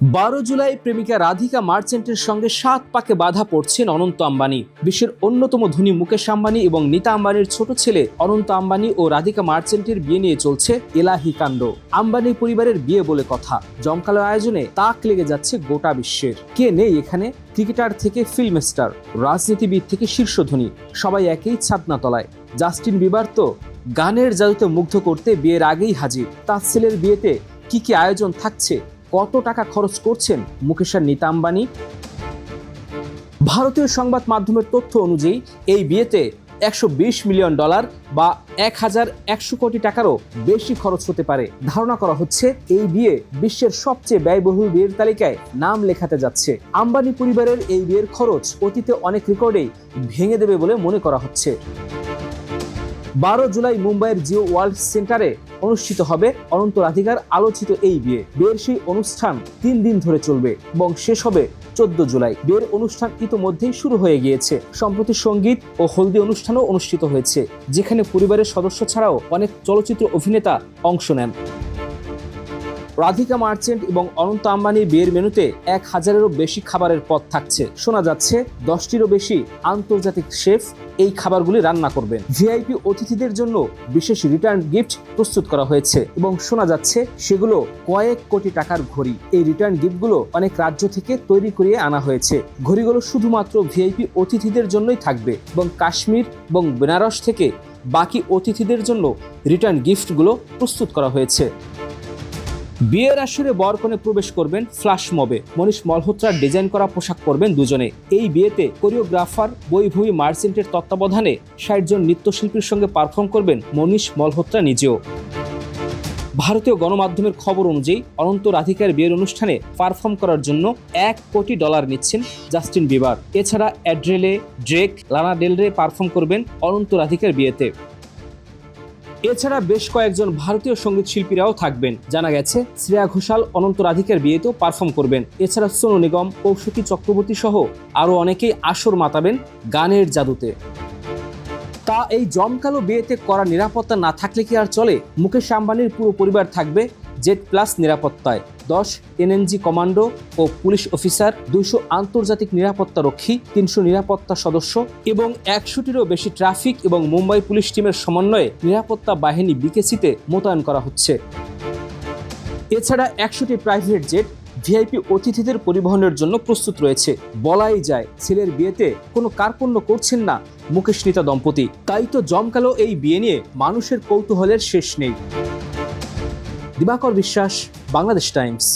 বারো জুলাই প্রেমিকা রাধিকা মার্চেন্টের সঙ্গে সাত পাকে বাধা পড়ছেন অনন্ত আম্বানি। বিশ্বের অন্যতম ধনী মুকেশ আম্বানি এবং নীতা আম্বানির ছোট ছেলে অনন্ত আম্বানি ও রাধিকা মার্চেন্টের বিয়ে নিয়ে চলছে এলাহি কাণ্ড। আম্বানি পরিবারের বিয়ে বলে কথা। জমকালো আয়োজনে তাক লেগে যাচ্ছে গোটা বিশ্বের। কে নেই এখানে? ক্রিকেটার থেকে ফিল্ম স্টার রাজনীতিবিদ থেকে শীর্ষ ধনী সবাই একেই ছাদনা তলায় জাস্টিন বিবার তো গানের জাদুতে মুগ্ধ করতে বিয়ের আগেই হাজির। তার ছেলের বিয়েতে কি কি আয়োজন থাকছে কত টাকা খরচ করছেন মুকেশ আর নীতা আম্বানি? ভারতীয় সংবাদ মাধ্যমের তথ্য অনুযায়ী, এই বিয়েতে একশো বিশ মিলিয়ন ডলার বা এক হাজার একশো কোটি টাকারও বেশি খরচ হতে পারে। ধারণা করা হচ্ছে, এই বিয়ে বিশ্বের সবচেয়ে ব্যয়বহুল বিয়ের তালিকায় নাম লেখাতে যাচ্ছে। আম্বানি পরিবারের এই বিয়ের খরচ অতীতে অনেক রেকর্ডেই ভেঙে দেবে বলে মনে করা হচ্ছে। বারো জুলাই মুম্বাইয়ের জিও ওয়ার্ল্ড সেন্টারে অনুষ্ঠিত হবে অনন্ত রাধিকার আলোচিত এই বিয়ে। বিয়ের সেই অনুষ্ঠান তিন দিন ধরে চলবে এবং শেষ হবে চোদ্দ জুলাই। বিয়ের অনুষ্ঠান ইতোমধ্যেই শুরু হয়ে গিয়েছে। সম্প্রতি সংগীত ও হলদি অনুষ্ঠানও অনুষ্ঠিত হয়েছে, যেখানে পরিবারের সদস্য ছাড়াও অনেক চলচ্চিত্র অভিনেতা অংশ নেন। রাধিকা মার্চেন্ট এবং অনন্ত আম্বানির বিয়ের মেনুতে এক হাজারেরও বেশি খাবারের পদ থাকছে। শোনা যাচ্ছে, দশটিরও বেশি আন্তর্জাতিক শেফ এই খাবারগুলি রান্না করবেন। ভিআইপি অতিথিদের জন্য বিশেষ রিটার্ন গিফট প্রস্তুত করা হয়েছে এবং শোনা যাচ্ছে, সেগুলো কয়েক কোটি টাকার ঘড়ি। এই রিটার্ন গিফটগুলো অনেক রাজ্য থেকে তৈরি করিয়ে আনা হয়েছে। ঘড়িগুলো শুধুমাত্র ভিআইপি অতিথিদের জন্যই থাকবে এবং কাশ্মীর এবং বেনারস থেকে বাকি অতিথিদের জন্য রিটার্ন গিফটগুলো প্রস্তুত করা হয়েছে। বিয়ের আসরে বরকনে প্রবেশ করবেন ফ্লাশ মবে। মনীষ মলহোত্রার ডিজাইন করা পোশাক পরবেন দুজনে। এই বিয়েতে কোরিওগ্রাফার, বৈভবী মার্চেন্টের তত্ত্বাবধানে ষাট জন নৃত্যশিল্পীর সঙ্গে পারফর্ম করবেন মনীষ মলহোত্রা নিজেও। ভারতীয় গণমাধ্যমের খবর অনুযায়ী অনন্ত রাধিকার বিয়ের অনুষ্ঠানে পারফর্ম করার জন্য এক কোটি ডলার নিচ্ছেন জাস্টিন বিবার। এছাড়া অ্যাড্রেলে, ড্রেক, লানা ডেলরে পারফর্ম করবেন অনন্ত রাধিকার বিয়েতে। এছাড়া বেশ কয়েকজন ভারতীয় সংগীত শিল্পীরাও থাকবেন। জানা গেছে, শ্রেয়া ঘোষাল, অনন্ত রাধিকার বিয়েতেও পারফর্ম করবেন। এছাড়া সোনু নিগম কৌশিকী চক্রবর্তী সহ আরও অনেকেই আসর মাতাবেন গানের জাদুতে। তা এই জমকালো বিয়েতে করা নিরাপত্তা না থাকলে কি আর চলে? মুকেশ আম্বানির পুরো পরিবার থাকবে জেড প্লাস নিরাপত্তায় দশ এনএনজি কমান্ডো ও পুলিশ অফিসার, দুইশো আন্তর্জাতিক নিরাপত্তা রক্ষী, তিনশো নিরাপত্তা সদস্য এবং একশোটিরও বেশি ট্রাফিক এবং মুম্বাই পুলিশ টিমের সমন্বয়ে নিরাপত্তা বাহিনী বিকেসিতে মোতায়েন করা হচ্ছে। এছাড়া একশোটি প্রাইভেট জেট ভিআইপি অতিথিদের পরিবহনের জন্য প্রস্তুত রয়েছে। বলাই যায়, ছেলের বিয়েতে কোনো কার্পণ্য করছেন না মুকেশ নিতা দম্পতি। তাই তো জমকালো এই বিয়ে নিয়ে মানুষের কৌতূহলের শেষ নেই। দিবাকর বিশ্বাস বাংলাদেশ টাইমস।